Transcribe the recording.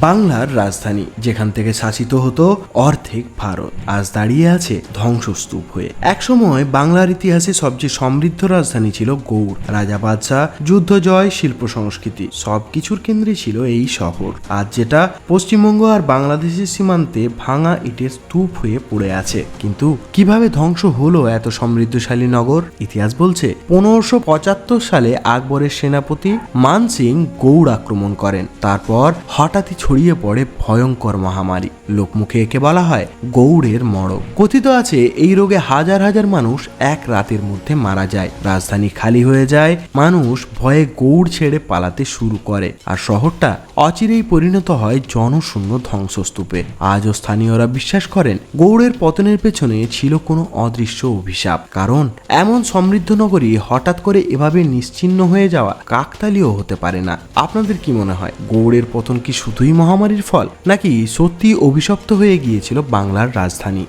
বাংলার রাজধানী, যেখান থেকে শাসিত হতো অর্ধেক ভারত, আজ দাঁড়িয়ে আছে ধ্বংসস্তূপ হয়ে। একসময় বাংলার ইতিহাসে সবচেয়ে সমৃদ্ধ রাজধানী ছিল গৌড়। রাজা বাদশাহ, যুদ্ধ, জয়, শিল্প, সংস্কৃতি, সবকিছুর কেন্দ্রে ছিল এই শহর। আজ যেটা পশ্চিমবঙ্গ আর বাংলাদেশের সীমান্তে ভাঙা ইটের স্তূপ হয়ে পড়ে আছে। কিন্তু কীভাবে ধ্বংস হলো এত সমৃদ্ধশালী নগর? ইতিহাস বলছে, পনেরোশো সালে আকবরের সেনাপতি মান সিং গৌড় আক্রমণ করেন। তারপর হঠাৎই ছড়িয়ে পড়ে ভয়ঙ্কর মহামারী। লোকমুখে একে বলা হয় গৌড়ের মড়ক কথিত আছে, এই রোগে হাজার হাজার মানুষ এক রাতের মধ্যে মারা যায়। রাজধানী খালি হয়ে যায়, মানুষ ভয়ে গৌড় ছেড়ে পালাতে শুরু করে। আর শহরটা অচিরেই পরিণত হয় জনশূন্য ধ্বংসস্তূপে। আজও স্থানীয়রা বিশ্বাস করেন, গৌড়ের পতনের পেছনে ছিল কোনো অদৃশ্য অভিশাপ। কারণ এমন সমৃদ্ধ নগরী হঠাৎ করে এভাবে নিশ্চিহ্ন হয়ে যাওয়া কাকতালীয় হতে পারে না। আপনাদের কি মনে হয়, গৌড়ের পতন কি শুধুই মহামারীর ফল নাকি সত্যি অভিশপ্ত হয়ে গিয়েছিল বাংলার রাজধানী?